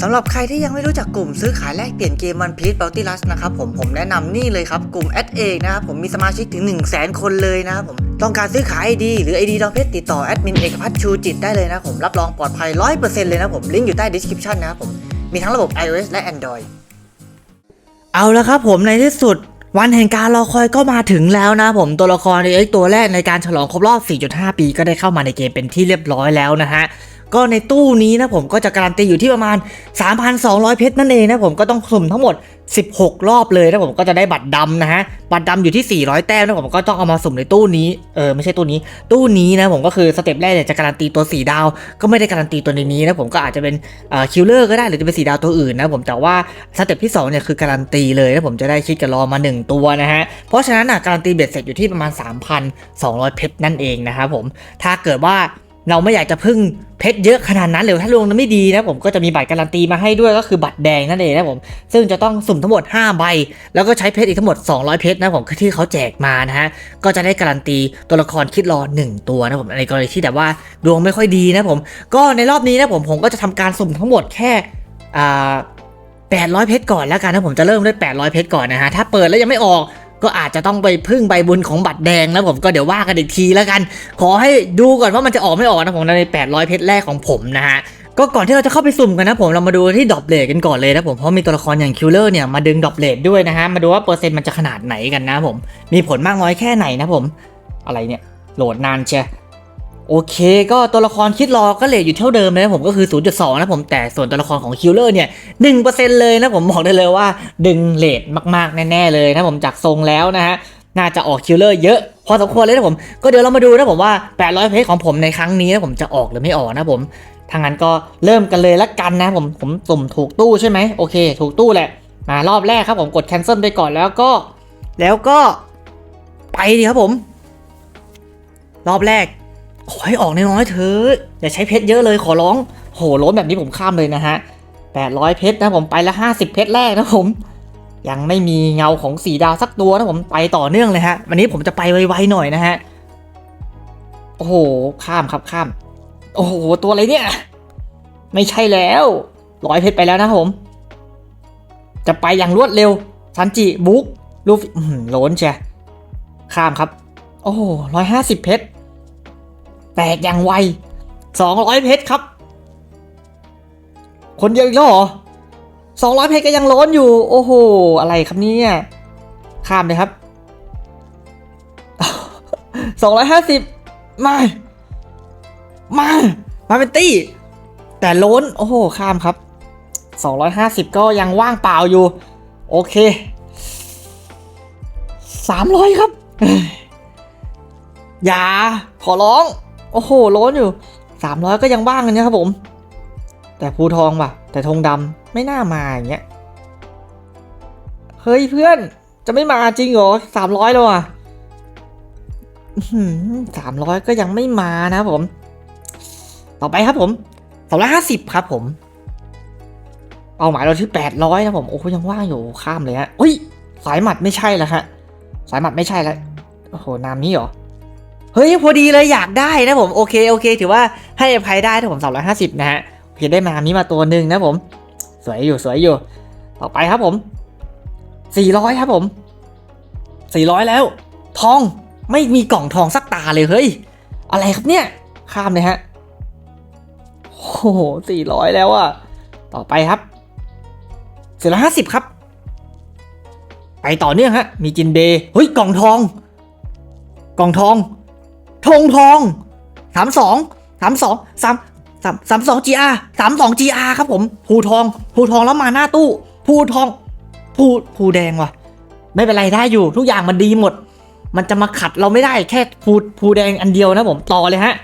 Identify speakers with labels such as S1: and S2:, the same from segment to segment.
S1: สำหรับใครที่ยังไม่รู้จักกลุ่มซื้อขายแลกเปลี่ยนเกมมันพีท Bounty Rush นะครับผมผมแนะนำนี่เลยครับกลุ่มแอดเอกนะครับผมมีสมาชิกถึง 1 0 0 0 0แคนเลยนะครับผมต้องการซื้อขาย ID หรือ ID ดอกเพชรติดต่อแอดมินเอกพัฒน์ชูจิตได้เลยนะผมรับรองปลอดภัย 100%เลยนะผมลิงก์อยู่ใต้ description นะครับผมมีทั้งระบบ iOS และ Android เอาละครับผมในที่สุดวันแห่งการรอคอยก็มาถึงแล้วนะผมตัวละครเอ็กตัวแรกในการฉลองครบรอบ 4.5 ปีก็ได้เข้ามาในเกมเป็นที่เรียบร้อยแล้วนะฮะ ก็ในตู้นี้นะผมก็จะการันตีอยู่ที่ประมาณ 3,200 เพชรนั่นเองนะผมก็ต้องสุ่มทั้งหมด 16 รอบเลยนะผมก็จะได้บัตรดำนะฮะบัตรดำอยู่ที่ 400 แต้มนะผมก็ต้องเอามาสุ่มในตู้นี้เออไม่ใช่ตู้นี้ ตู้นี้นะผมก็คือสเต็ปแรกเนี่ยจะการันตีตัว 4 ดาว ก็ไม่ได้การันตีตัวในนี้นะผมก็อาจจะเป็นคิลเลอร์ก็ได้หรือจะเป็นสีดาวตัวอื่นนะผมแต่ว่าสเต็ปที่2เนี่ยคือการันตีเลยนะผมจะได้คิดกับรอมา 1 ตัวนะฮะเพราะฉะนั้นอะการันตีเบ็ดเสร็จอยู่ที่ประมาณ 3,200 เพชรนั่นเองนะครับผมถ้าเกิดว่า เราไม่อยากจะพึ่งเพชรเยอะขนาดนั้นหรือถ้าลงนั้นไม่ดีนะผมก็จะมีบัตรการันตีมาให้ด้วยก็คือบัตรแดงนั่นเองนะผมซึ่งจะต้องสุ่มทั้งหมด 5 ใบ แล้วก็ใช้เพชรอีกทั้งหมด 200 เพชรนะผมที่เขาแจกมานะฮะก็จะได้การันตีตัวละครคิดรอ 1 ตัวนะผมในกรณีที่แบบว่าดวงไม่ค่อยดีนะผมก็ในรอบนี้นะผมผมก็จะทำการสุ่มทั้งหมดแค่อ่า800 เพชรก่อนแล้วกันนะผมจะเริ่มด้วย 800 เพชรก่อนนะฮะถ้าเปิดแล้วยังไม่ออก ก็อาจจะต้องไปพึ่งใบบุญของบัตรแดงนะผมก็เดี๋ยวว่ากันอีกทีแล้วกัน ขอให้ดูก่อนว่ามันจะออกไม่ออกนะผมใน 800 เพชรแรกของผมนะฮะก็ก่อนที่เราจะเข้าไปสุ่มกันนะผมเรามาดูที่ดรอปเลทกันก่อนเลยนะผมเพราะมีตัวละครอย่างคิลเลอร์เนี่ยมาดึงดรอปเลทด้วยนะฮะมาดูว่าเปอร์เซ็นต์มันจะขนาดไหนกันนะผมมีผลมากน้อยแค่ไหนนะผม อะไรเนี่ยโหลดนานเชีย โอเคก็ตัวละครคิดรอก็เลทอยู่เท่าเดิมนะผมก็คือ 0.2 นะผมแต่ส่วนตัวละครของคิลเลอร์เนี่ย1%เลยนะผมบอกได้เลยว่าดึงเลทมากๆ แน่ ๆ เลยนะผมจากทรงแล้วนะฮะน่าจะออกคิลเลอร์เยอะพอสมควรเลยนะผม ก็เดี๋ยวเรามาดูนะผมว่า 800 เพจของผมในครั้งนี้นะผมจะออกหรือไม่ออกนะผมทางนั้นก็เริ่มกันเลยละกันนะผมผมสุ่มถูกตู้ใช่ไหมโอเค ถูกตู้แหละมารอบแรกครับผมกด cancel ไปก่อนแล้วก็ แล้วก็ ไปดีครับผม รอบแรก ขอให้ออกน้อยๆเถอะอย่าใช้เพชรเยอะเลยขอร้อง โหล้นแบบนี้ผมข้ามเลยนะฮะ800 เพชรนะผมไปละ50 เพชรแรกนะผม ยังไม่มีเงาของสีดาวสักตัวนะผมไปต่อเนื่องเลยฮะ วันนี้ผมจะไปไวๆหน่อยนะฮะ โอ้โห ข้ามครับข้าม โอ้โห ตัวอะไรเนี่ย ไม่ใช่แล้วร้อยเพชรไปแล้วนะผม จะไปอย่างรวดเร็วซันจิบุ๊กลูฟอื้อหือโล้นเชียข้ามครับ โอ้ร้อยห้าสิบเพชร แตกอย่างไวสองร้อยเพชรครับ คนเดียวอีกแล้วเหรอสองร้อยเพชรก็ยังล้นอยู่ โอ้โห อะไรครับเนี่ยข้ามเลยครับสองร้อยห้าสิบมา มา มาเป็นตี้ แต่ล้น โอ้โห ข้ามครับสองร้อยห้าสิบก็ยังว่างเปล่าอยู่ โอเคสามร้อยครับ อย่า ขอร้อง โอ้โหล้นอยู่สามร้อยก็ยังว่างเลยนะครับผม แต่ภูทองว่ะ แต่ธงดำไม่น่ามาอย่างเงี้ย เฮ้ยเพื่อนจะไม่มาจริงเหรอสามร้อยแล้วอะสามร้อยก็ยังไม่มานะผม ต่อไปครับผมสองร้อยห้าสิบครับผมเป้าหมายเราที่แปดร้อยนะผมโอ้ยังว่างอยู่ข้ามเลยฮะอุ้ย สายหมัดไม่ใช่แล้วฮะสายหมัดไม่ใช่แล้วโอ้โหนามนี้เหรอ เฮ้ยพอดีเลยอยากได้นะผมโอเคโอเค ถือว่าให้อภัยได้ถ้าผมสองร้อยห้าสิบนะฮะโอเคได้มานี้มาตัวหนึ่งนะผม สวยอยู่สวยอยู่ ต่อไปครับผมสี่ร้อยครับผมสี่ร้อยแล้ว ทองไม่มีกล่องทองสักตาเลยเฮ้ย อะไรครับเนี่ย ข้ามเลยฮะโอ้โหสี่ร้อยแล้วอะต่อไปครับสี่ร้อยห้าสิบครับ ไปต่อเนื่องฮะ มีจินเบย์เฮ้ยกล่องทอง กล่องทอง ธงทองสามสองสามสองสามสามสามสอง GR สามสอง GR ครับผมภูทองภูทองแล้วมาหน้าตู้ภูทองภูภูแดงว่ะ ไม่เป็นไรได้อยู่ ทุกอย่างมันดีหมด มันจะมาขัดเราไม่ได้แค่ภูภูแดงอันเดียวนะผมต่อเลยฮะ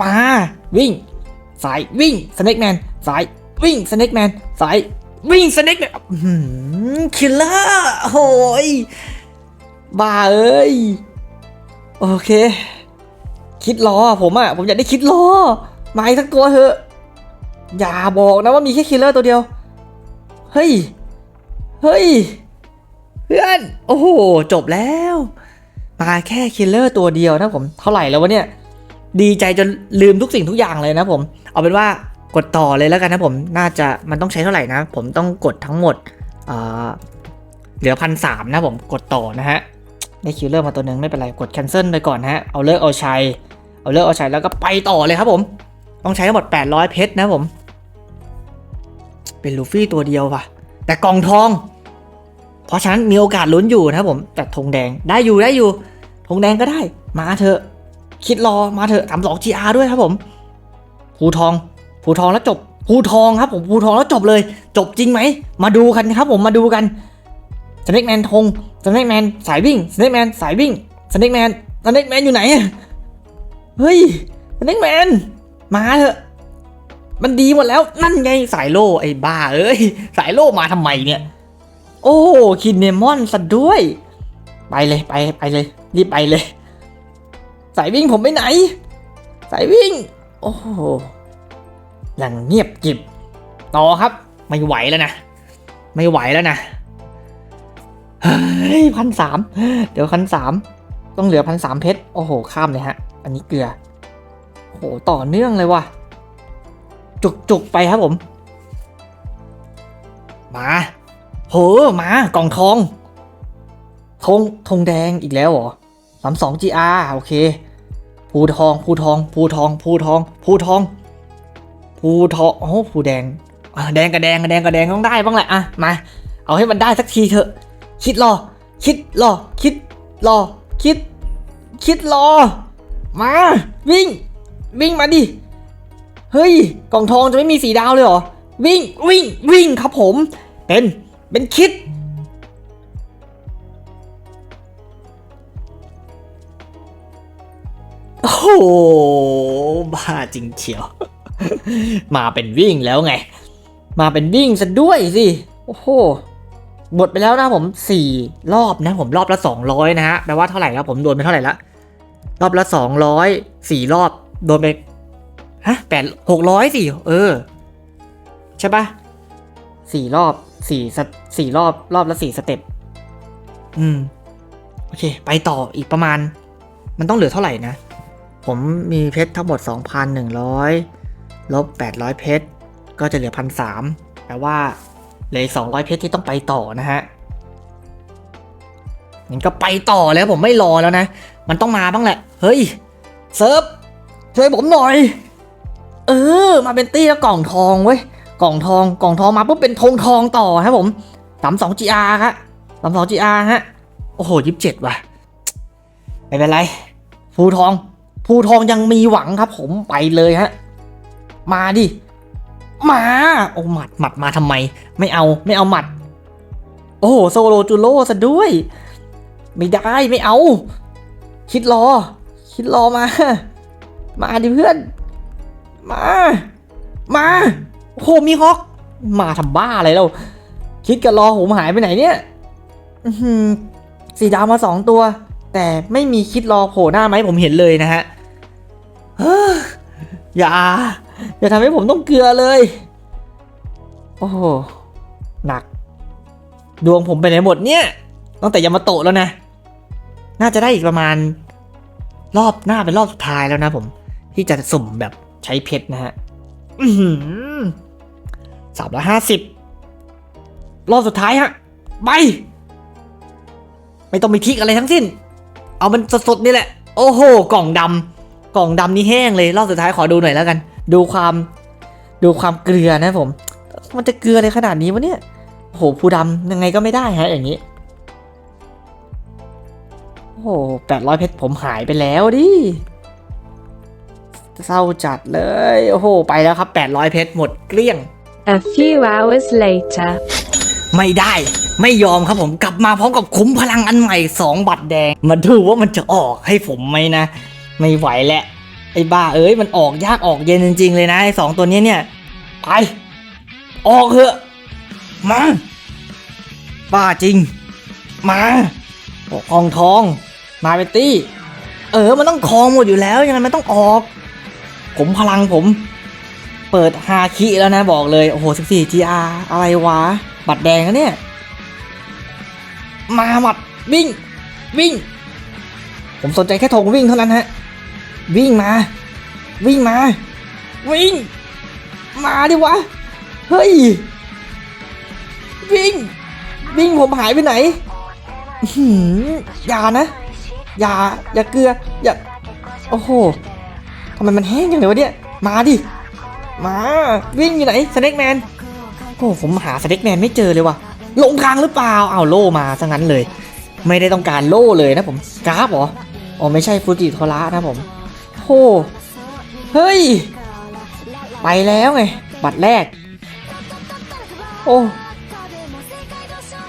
S1: มาวิ่ง สายวิ่งสเน็กแมนสายวิ่งสเน็กแมนสายวิ่งสเน็กแมนคิลเลอร์โอ้ยบ้าเอ้ย โอเค คิดรอผมอะผมอยากได้คิดรอมาอีกสักตัวเถอะ อย่าบอกนะว่ามีแค่คิลเลอร์ตัวเดียว เฮ้ย เฮ้ย เพื่อน โอ้โห จบแล้ว มาแค่คิลเลอร์ตัวเดียวนะผม เท่าไหร่แล้ววะเนี่ย ดีใจจนลืมทุกสิ่งทุกอย่างเลยนะผม เอาเป็นว่ากดต่อเลยแล้วกันนะผม น่าจะมันต้องใช้เท่าไหร่นะ ผมต้องกดทั้งหมดอ่อเหลือพันสามนะผม กดต่อนะฮะ ได้คิวเลอร์มาตัวหนึ่งไม่เป็นไรกด cancel ไปก่อนนะฮะเอาเลิกเอาชัยเอาเลิกเอาชัยแล้วก็ไปต่อเลยครับผมต้องใช้ทั้งหมด 800 เพชรนะผม เป็นลูฟี่ตัวเดียวว่ะ แต่กองทอง เพราะฉะนั้นมีโอกาสลุ้นอยู่นะผม แต่ธงแดงได้อยู่ได้อยู่ธงแดงก็ได้ มาเถอะ คิดรอมาเถอะทำสอง GR ด้วยครับผมภูทองภูทองแล้วจบภูทองครับผมภูทองแล้วจบเลย จบจริงไหม มาดูกันครับผมมาดูกันสเน็กแมนธง สเน็กแมนสายวิ่งสเน็กแมนสายวิ่งสเน็กแมนสเน็กแมนอยู่ไหนเฮ้ยสเน็กแมนมาเถอะ มันดีหมดแล้วนั่นไงสายโล่ไอ้บ้าเอ้ยสายโล่มาทำไมเนี่ย โอ้คินเนมอนซะด้วย ไปเลยไปไปเลยรีบไปเลย สายวิ่งผมไปไหน สายวิ่ง โอ้หอย่างเงียบกิบต่อครับ ไม่ไหวแล้วนะ ไม่ไหวแล้วนะ เฮ้ยพันสามเดี๋ยวพันสามต้องเหลือพันสามเพชรโอ้โห ข้ามเลยฮะ อันนี้เกลือโอ้โหต่อเนื่องเลยว่ะ จุกจุกๆไปครับผม มาโหมากล่องทองธงธงแดงอีกแล้วเหรอสามสอง GR โอเคภูทองภูทองภูทองภูทองภูทองภูทองโอ้ภูแดงแดงกับแดงกับแดงกับแดงต้องได้บ้างแหละอะมา เอาให้มันได้สักทีเถอะ คิดรอ คิดรอ คิดรอ คิด คิดรอ มา วิ่ง วิ่งมาดิ เฮ้ย กล่องทองจะไม่มีสีดาวเลยเหรอ วิ่ง วิ่ง วิ่งครับผม เป็น เป็นคิด โอ้โหบ้าจริงเชียว มาเป็นวิ่งแล้วไง มาเป็นวิ่งซะด้วยสิ โอ้โห หมดไปแล้วนะผมสี่รอบนะผมรอบละสองร้อยนะฮะแปลว่าเท่าไหร่แล้วผมโดนไปเท่าไหร่ละ รอบละสองร้อยสี่รอบโดนไปฮะแปดหกร้อยสี่เออ ใช่ปะสี่รอบสี่สสี่รอบรอบละสี่สเต็ปอืม โอเค ไปต่ออีกประมาณ มันต้องเหลือเท่าไหร่นะ ผมมีเพชรทั้งหมด 2,100 ลบ 800 เพชร ก็จะเหลือ1,300แปลว่า เลืออีก200เพชรที่ต้องไปต่อนะฮะงั้นก็ไปต่อแล้วผมไม่รอแล้วนะ มันต้องมาบ้างแหละ เฮ้ยเซิร์ฟช่วยผมหน่อย เออ มาเป็นตี้แล้วกล่องทองเว้ย กล่องทอง กล่องทองมาปุ๊บเป็นธงทองต่อครับผมสามสอง GR ครับสามสอง GR ฮะ โอ้โหยี่สิบเจ็ดว่ะ ไม่เป็นไรภูทองภูทองยังมีหวังครับผมไปเลยฮะ มาดิ มา โอ้หมัดหมัดมาทำไม ไม่เอาไม่เอาหมัด โอ้โหโซโลจูโร่ซะด้วย ไม่ได้ไม่เอา คิดรอ คิดรอมา มาดิเพื่อน มา มาโอ้โหมีฮอก มาทำบ้าอะไรแล้วคิดกับรอผมหายไปไหนเนี่ยสีดาวมาสองตัว แต่ไม่มีคิดรอโผล่หน้าไหมผมเห็นเลยนะฮะอย่า อย่าทำให้ผมต้องเกลือเลย โอ้โห หนัก ดวงผมไปไหนหมดเนี่ย ตั้งแต่ยามาโตะแล้วนะ น่าจะได้อีกประมาณ รอบหน้าเป็นรอบสุดท้ายแล้วนะผม ที่จะสุ่มแบบใช้เพชรนะฮะสามร้อยห้าสิบรอบสุดท้ายฮะ ไป ไม่ต้องมีทิกอะไรทั้งสิ้น เอามันสดๆนี่แหละ โอ้โห กล่องดำกล่องดำนี่แห้งเลย รอบสุดท้ายขอดูหน่อยแล้วกัน ดูความดูความเกลือนะผม มันจะเกลืออะไรขนาดนี้วะเนี่ยโอ้โหผู้ดำยังไงก็ไม่ได้ฮะอย่างนี้ โอ้โหแปดร้อยเพชรผมหายไปแล้วดิเศร้าจัดเลย โอ้โห ไปแล้วครับ 800 เพชรหมดเกลี้ยง
S2: A few hours later.
S1: ไม่ได้ ไม่ยอมครับผมกลับมาพร้อมกับขุมพลังอันใหม่ 2 บัตรแดง มาดูว่ามันจะออกให้ผมไหมนะ ไม่ไหวแล้ว ไอ้บ้าเอ้ยมันออกยากออกเย็นจริง ๆ เลยนะไอ้สองตัวนี้เนี่ยไปออกเถอะมาบ้าจริง มาออกกองทองมาเบตตี้ เออมันต้องคองหมดอยู่แล้วยังไงมันต้องออก ผมพลังผม เปิดฮาคิแล้วนะบอกเลย โอ้โห 14 GR อะไรวะ บัตรแดงนะเนี่ย มาหมัดวิ่ง วิ่ง ผมสนใจแค่ธงวิ่งเท่านั้นฮะ วิ่งมา วิ่งมา วิ่ง มาดิวะ เฮ้ย วิ่ง วิ่งผมหายไปไหนหืออย่านะ อย่า อย่าเกลือ อย่า โอ้โหทำไมมันแห้งอย่างเลยวะเนี่ย มาดิ มา วิ่งอยู่ไหนสเน็กแมนโอ้ผมหาสเน็กแมนไม่เจอเลยว่ะหลงทางหรือเปล่าเอาโล่มาซะงั้นเลย ไม่ได้ต้องการโล่เลยนะผมกราฟเหรออ๋อไม่ใช่ฟูจิโทระนะผม ห เฮ้ย ไปแล้วไง บัตรแรก โอ้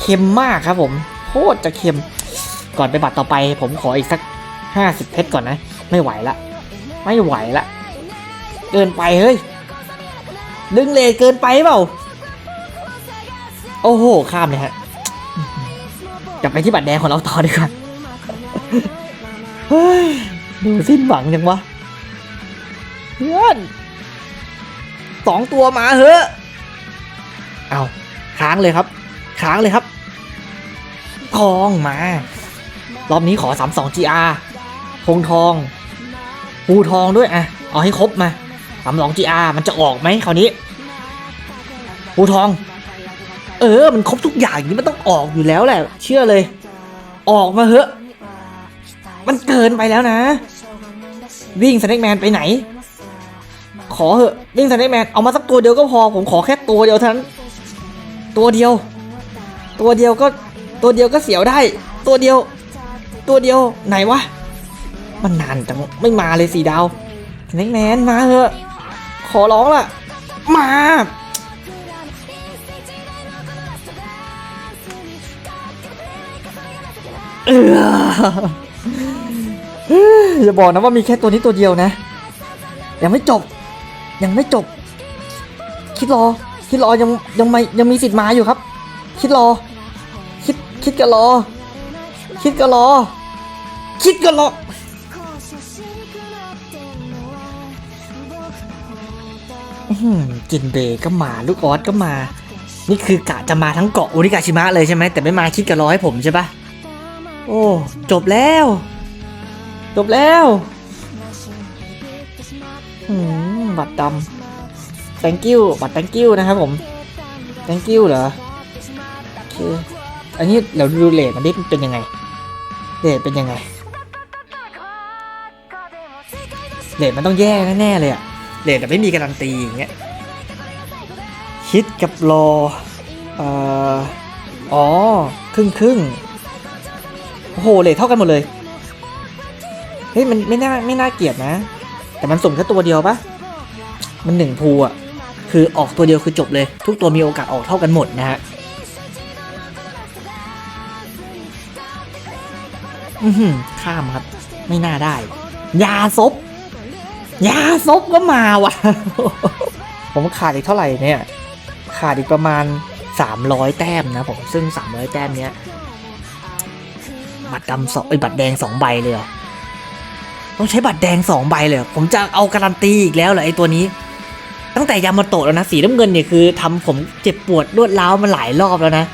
S1: เค็มมากครับผมโคตรจะเค็ม ก่อนไปบัตรต่อไป ผมขออีกสักห้าสิบเพชรก่อนนะ ไม่ไหวละ ไม่ไหวละ เกินไปเฮ้ย ดึงเลทเกินไปเปล่า โอ้โห ข้ามเลยฮะ กลับไปที่บัตรแดงของเราต่อดีกว่า เฮ้ย ดูสิ้นหวังจังวะเพื่อนสองตัวมาเหอะเอาค้างเลยครับ ค้างเลยครับทองมา รอบนี้ขอ32 GR พงทองภูทองด้วยอะเอาให้ครบมา32 GR มันจะออกไหมคราวนี้ภูทอง เออ มันครบทุกอย่างอย่างนี้มันต้องออกอยู่แล้วแหละ เชื่อเลย ออกมาเหอะ มันเกินไปแล้วนะ วิ่งสแน็กแมนไปไหน ขอเหอะวิ่งสแน็กแมนเอามาสักตัวเดียวก็พอ ผมขอแค่ตัวเดียวเท่านั้น ตัวเดียว ตัวเดียวก็ตัวเดียวก็เสียวได้ ตัวเดียว ตัวเดียวไหนวะ มันนานจังไม่มาเลยสี่ดาวสแน็กแมนมาเหอะ ขอร้องล่ะ มาเออ อย่าบอกนะว่ามีแค่ตัวนี้ตัวเดียวนะ ยังไม่จบ ยังไม่จบ คิดรอ คิดรอยังยังไม่ยังมีสิทธิ์มาอยู่ครับ คิดรอ คิดคิดกันรอ คิดกันรอ คิดกันรออื้อหือจินเบก็มาลูกออสก็มา นี่คือกะจะมาทั้งเกาะโอริกาชิมะเลยใช่ไหมแต่ไม่มาคิดกันรอให้ผมใช่ปะโอ้ จบแล้ว จบแล้วอืมบัตรดำ thank you บัตร thank you นะครับผม thank you เหรอโอเคอันนี้เราดูเลทมันดิเป็นยังไงเลทเป็นยังไงเลทมันต้องแย่แน่ๆเลยอะเลทแต่ไม่มีการันตีอย่างเงี้ยคิดกับรอเอ่ออ๋อ ครึ่งครึ่งโอ้โหเลทเท่ากันหมดเลย เฮ้ยมันไม่น่าไม่น่าเกลียดนะ แต่มันสุ่มแค่ตัวเดียวปะมันหนึ่งภูอะคือออกตัวเดียวคือจบเลย ทุกตัวมีโอกาสออกเท่ากันหมดนะฮะอือหือข้ามครับ ไม่น่าได้ ยาซบยาซบก็มาว่ะ ผมขาดอีกเท่าไหร่เนี่ย ขาดอีกประมาณ 300 แต้มนะผมซึ่ง 300 แต้มเนี้ยบัตรดำสองไอ้บัตรแดงสองใบเลยเหรอ ต้องใช้บัตรแดงสองใบเลย ผมจะเอาการันตีอีกแล้วเหรอไอตัวนี้ ตั้งแต่ยามาโตะแล้วนะสีน้ำเงินเนี่ยคือทำผมเจ็บปวดรวดร้าวมาหลายรอบแล้วนะ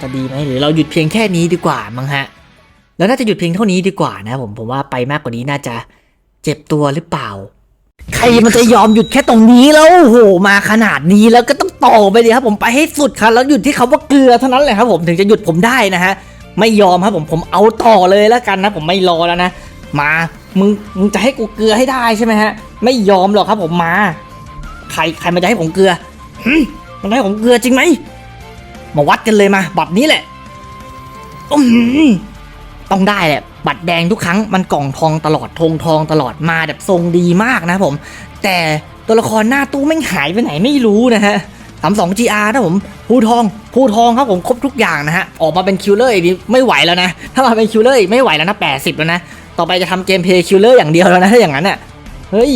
S1: จะดีไหมหรือเราหยุดเพียงแค่นี้ดีกว่ามั้งฮะ แล้วน่าจะหยุดเพียงเท่านี้ดีกว่านะ ผมผมว่าไปมากกว่านี้น่าจะเจ็บตัวหรือเปล่า ใครมันจะยอมหยุดแค่ตรงนี้แล้วโอ้โหมาขนาดนี้แล้วก็ต้องต่อไปดิครับ ผมไปให้สุดครับแล้วหยุดที่คาว่าเกลือเท่านั้นแหละครับ ผมถึงจะหยุดผมได้นะฮะ ไม่ยอมครับผมผมเอาต่อเลยแล้วกันนะผมไม่รอแล้วนะมามึงมึงจะให้กูเกลือให้ได้ใช่ไหมฮะ ไม่ยอมหรอกครับผมมา ใครใครมันจะให้ผมเกลือมันให้ผมเกลือจริงไหมมาวัดกันเลยมา บัตรนี้แหละต้องได้แหละบัตรแดงทุกครั้งมันกล่องทองตลอดธงทองตลอดมาแบบทรงดีมากนะผม แต่ตัวละครหน้าตู้ไม่หายไปไหนไม่รู้นะฮะ สามสอง GR นะผมภูทองภูทองครับผมครบทุกอย่างนะฮะออกมาเป็นคิลเลอร์อีกนี่ไม่ไหวแล้วนะ ถ้ามาเป็นคิลเลอร์อีกไม่ไหวแล้วนะ80แล้วนะ ต่อไปจะทำเกมเพย์คิลเลอร์อย่างเดียวแล้วนะถ้าอย่างนั้นเน่ะเฮ้ย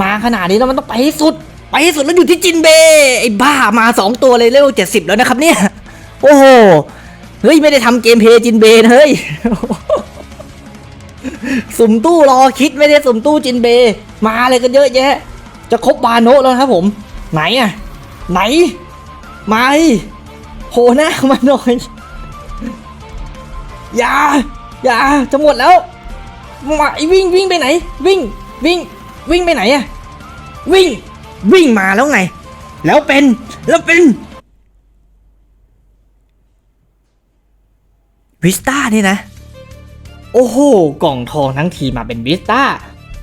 S1: มาขนาดนี้แล้วมันต้องไปให้สุด ไปให้สุดแล้วอยู่ที่จินเบย์ไอ้บ้ามา 2 ตัวเลยเลเวล70แล้วนะครับเนี่ยโอ้โหเฮ้ยไม่ได้ทำเกมเพย์จินเบย์เฮ้ยสุ่มตู้รอคิดไม่ได้สุ่มตู้จินเบย์มาเลยกันเยอะแยะ จะครบบาโนะแล้วครับผม ไหนอะ ไหนมาโผล่หน้ามาหน่อย อย่า อย่า จะหมดแล้วมาไอวิ่งวิ่งไปไหน วิ่ง วิ่ง วิ่งไปไหนอะวิ่ง วิ่งมาแล้วไง แล้วเป็น แล้วเป็น วิสต้านี่นะ โอ้โห กล่องทองทั้งทีมาเป็นวิสต้า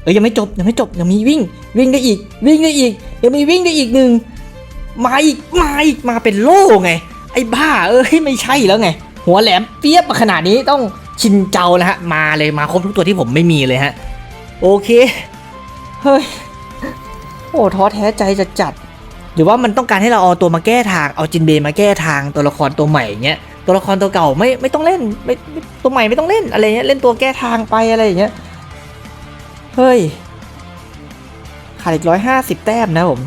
S1: เอ้ยยังไม่จบ ยังไม่จบ ยังมีวิ่ง วิ่งได้อีก วิ่งได้อีก ยังมีวิ่งได้อีกหนึ่ง มาอีกมาอีกมาเป็นโล่ไง ไอ้บ้าเอ้ยไม่ใช่แล้วไง หัวแหลมเปียบมาขนาดนี้ต้องชินเจ้านะฮะ มาเลยมาครบทุกตัวที่ผมไม่มีเลยฮะ โอเค เฮ้ย โอ้ท้อแท้ใจจะจัด หรือว่ามันต้องการให้เราเอาตัวมาแก้ทางเอาจินเบย์มาแก้ทางตัวละครตัวใหม่เงี้ยตัวละครตัวเก่าไม่ไม่ต้องเล่นไม่ไม่ตัวใหม่ไม่ต้องเล่นอะไรเงี้ยเล่นตัวแก้ทางไปอะไรอย่างเงี้ยเฮ้ยขาดอีกร้อยห้าสิบแต้มนะผม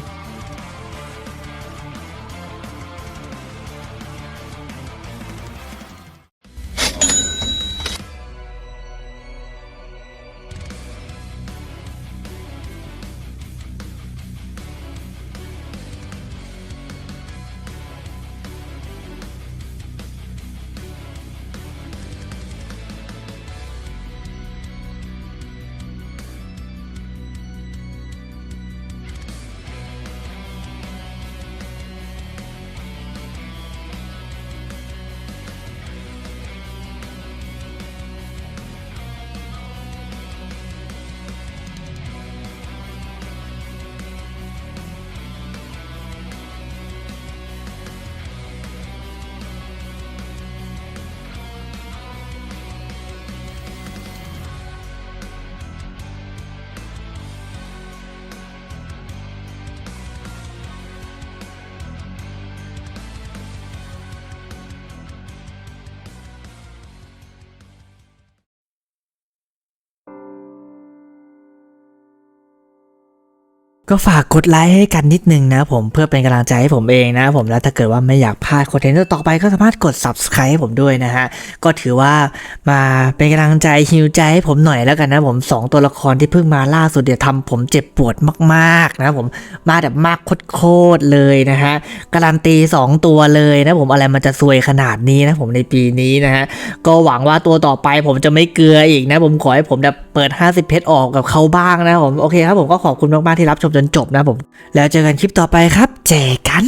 S1: ก็ฝากกดไลค์ให้กันนิดนึงนะผมเพื่อเป็นกำลังใจให้ผมเองนะผมแล้วถ้าเกิดว่าไม่อยากพลาดคอนเทนต์ต่อไปก็สามารถกด subscribe ให้ผมด้วยนะฮะ ก็ถือว่ามาเป็นกำลังใจฮิวใจให้ผมหน่อยแล้วกันนะผมสองตัวละครที่เพิ่งมาล่าสุดเดี๋ยวทำผมเจ็บปวดมากๆนะผมมาแบบมากโคตรเลยนะฮะการันตี 2 ตัวเลยนะผมอะไรมันจะซวยขนาดนี้นะผมในปีนี้นะฮะก็หวังว่าตัวต่อไปผมจะไม่เกลืออีกนะผมขอให้ผมแบบ ปิด 50 เพชรออกกับเขาบ้างนะผมโอเคครับผมก็ขอบคุณมากๆที่รับชมจนจบนะผม แล้วเจอกันคลิปต่อไปครับ เจอกัน